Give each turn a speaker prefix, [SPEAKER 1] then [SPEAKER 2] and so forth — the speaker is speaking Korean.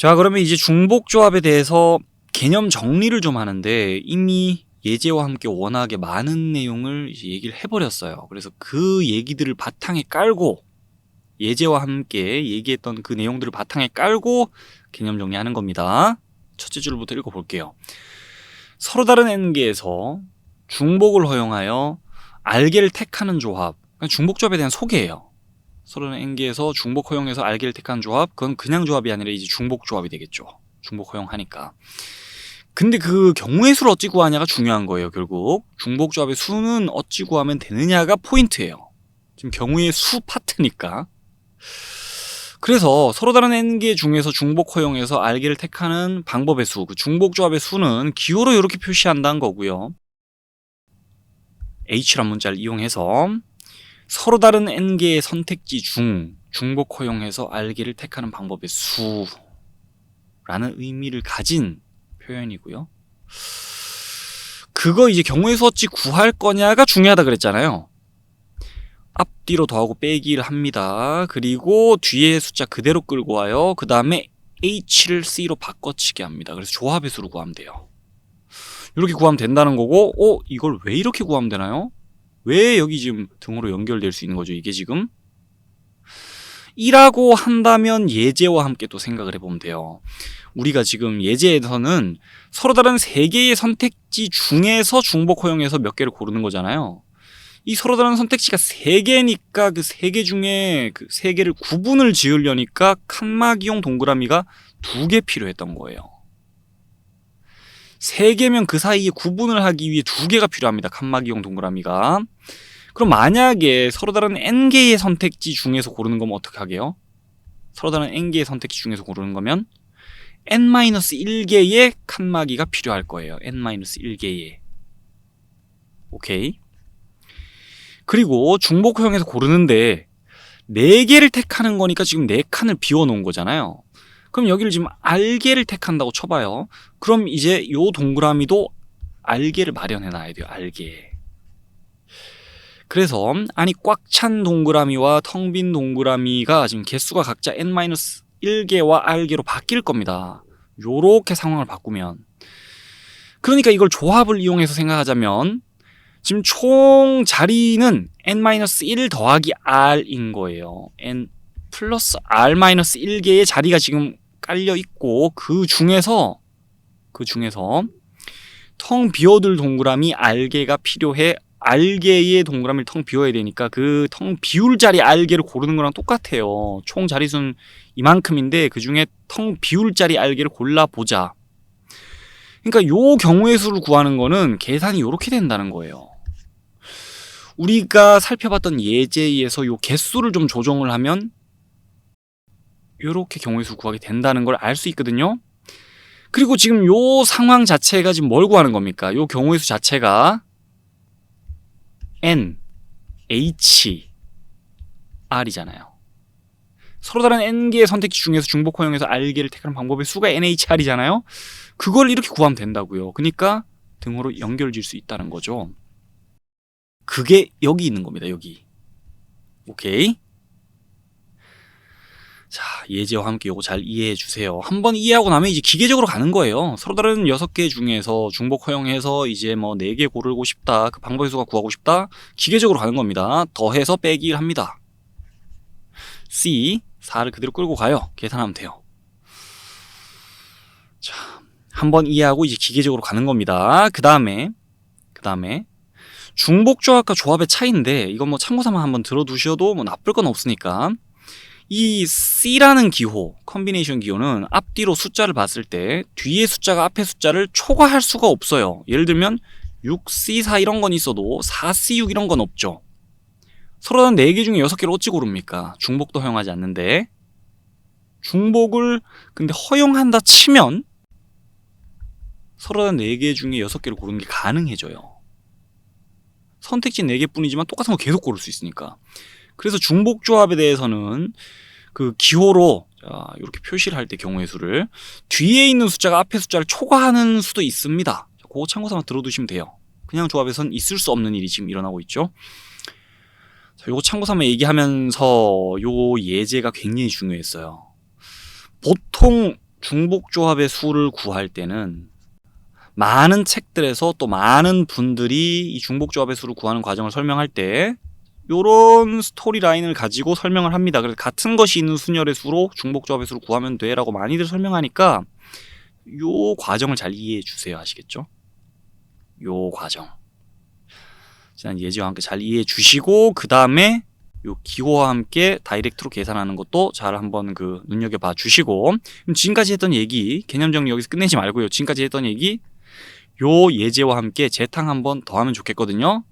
[SPEAKER 1] 자, 그러면 이제 중복조합에 대해서 개념 정리를 좀 하는데 이미 예제와 함께 워낙에 많은 내용을 얘기를 해버렸어요. 그래서 그 얘기들을 바탕에 깔고 예제와 함께 얘기했던 그 내용들을 바탕에 깔고 개념 정리하는 겁니다. 첫째 줄부터 읽어볼게요. 서로 다른 n개에서 중복을 허용하여 알게를 택하는 조합. 그러니까 중복조합에 대한 소개예요. 서로 다른 n개에서 중복 허용해서 알게를 택하는 조합. 그건 그냥 조합이 아니라 이제 중복 조합이 되겠죠. 중복 허용하니까. 근데 그 경우의 수를 어찌 구하냐가 중요한 거예요, 결국. 중복 조합의 수는 어찌 구하면 되느냐가 포인트예요. 지금 경우의 수 파트니까. 그래서 서로 다른 n개 중에서 중복 허용해서 알게를 택하는 방법의 수, 그 중복 조합의 수는 기호로 이렇게 표시한다는 거고요. h란 문자를 이용해서 서로 다른 n개의 선택지 중 중복 허용해서 알게를 택하는 방법의 수라는 의미를 가진 표현이고요. 그거 이제 경우의 수 어찌 구할 거냐가 중요하다 그랬잖아요. 앞뒤로 더하고 빼기를 합니다. 그리고 뒤에 숫자 그대로 끌고 와요. 그 다음에 h를 c로 바꿔치게 합니다. 그래서 조합의 수로 구하면 돼요. 이렇게 구하면 된다는 거고, 어, 이걸 왜 이렇게 구하면 되나요? 왜 여기 지금 등으로 연결될 수 있는 거죠? 이게 지금? 이라고 한다면 예제와 함께 또 생각을 해보면 돼요. 우리가 지금 예제에서는 서로 다른 세 개의 선택지 중에서 중복 허용해서 몇 개를 고르는 거잖아요. 이 서로 다른 선택지가 세 개니까 그 세 개 중에 그 세 개를 구분을 지으려니까 칸막이용 동그라미가 두 개 필요했던 거예요. 세 개면 그 사이에 구분을 하기 위해 두 개가 필요합니다. 칸막이용 동그라미가. 그럼 만약에 서로 다른 n 개의 선택지 중에서 고르는 거면 어떻게 하게요? 서로 다른 n 개의 선택지 중에서 고르는 거면 n-1개의 칸막이가 필요할 거예요. n-1개의. 오케이. 그리고 중복형에서 고르는데 4개를 택하는 거니까 지금 4칸을 비워 놓은 거잖아요. 그럼 여기를 지금 알개를 택한다고 쳐봐요. 그럼 이제 요 동그라미도 알개를 마련해 놔야 돼요. 알개. 그래서 아니 꽉 찬 동그라미와 텅 빈 동그라미가 지금 개수가 각자 n-1개와 r개로 바뀔 겁니다. 요렇게 상황을 바꾸면 그러니까 이걸 조합을 이용해서 생각하자면 지금 총 자리는 n-1 더하기 r인 거예요. n 플러스 r-1개의 자리가 지금 깔려 있고 그 중에서 그 중에서 텅 비워둘 동그라미 r개가 필요해 r개의 동그라미를 텅 비워야 되니까 그 텅 비울 자리 r개를 고르는 거랑 똑같아요. 총 자리수는 이만큼인데 그 중에 텅 비울 자리 r개를 골라보자. 그러니까 요 경우의 수를 구하는 거는 계산이 이렇게 된다는 거예요. 우리가 살펴봤던 예제에서 요 개수를 좀 조정을 하면 이렇게 경우의 수 구하게 된다는 걸 알 수 있거든요. 그리고 지금 요 상황 자체가 지금 뭘 구하는 겁니까? 요 경우의 수 자체가 n, h, r이잖아요. 서로 다른 n개의 선택지 중에서 중복 허용해서 r개를 택하는 방법의 수가 nhr이잖아요. 그걸 이렇게 구하면 된다고요. 그러니까 등으로 연결질 수 있다는 거죠. 그게 여기 있는 겁니다. 여기. 오케이. 자, 예제와 함께 요거 잘 이해해 주세요. 한번 이해하고 나면 이제 기계적으로 가는 거예요. 서로 다른 6개 중에서 중복 허용해서 이제 뭐 4개 고르고 싶다. 그 방법의 수가 구하고 싶다. 기계적으로 가는 겁니다. 더해서 빼기를 합니다. C 4를 그대로 끌고 가요. 계산하면 돼요. 자, 한번 이해하고 이제 기계적으로 가는 겁니다. 그 다음에 그 다음에 중복 조합과 조합의 차이인데 이건 뭐 참고삼아 한번 들어두셔도 뭐 나쁠 건 없으니까 이 C라는 기호, 컨비네이션 기호는 앞뒤로 숫자를 봤을 때 뒤에 숫자가 앞에 숫자를 초과할 수가 없어요. 예를 들면 6C4 이런 건 있어도 4C6 이런 건 없죠. 서로 다른 4개 중에 6개를 어찌 고릅니까? 중복도 허용하지 않는데 중복을 근데 허용한다 치면 서로 다른 4개 중에 6개를 고르는 게 가능해져요. 선택지 4개 뿐이지만 똑같은 거 계속 고를 수 있으니까. 그래서 중복 조합에 대해서는 그 기호로 자, 이렇게 표시를 할 때 경우의 수를 뒤에 있는 숫자가 앞에 숫자를 초과하는 수도 있습니다. 그거 참고삼아 들어두시면 돼요. 그냥 조합에선 있을 수 없는 일이 지금 일어나고 있죠. 자, 요거 참고삼아 얘기하면서 요 예제가 굉장히 중요했어요. 보통 중복조합의 수를 구할 때는 많은 책들에서 또 많은 분들이 이 중복조합의 수를 구하는 과정을 설명할 때 요런 스토리 라인을 가지고 설명을 합니다. 그래서 같은 것이 있는 순열의 수로 중복 조합의 수를 구하면 돼라고 많이들 설명하니까 요 과정을 잘 이해해 주세요. 아시겠죠? 요 과정. 지난 예지와 함께 잘 이해해 주시고 그 다음에 요 기호와 함께 다이렉트로 계산하는 것도 잘 한번 그 눈여겨봐 주시고 지금까지 했던 얘기 개념 정리 여기서 끝내지 말고요. 지금까지 했던 얘기 요 예제와 함께 재탕 한번 더 하면 좋겠거든요.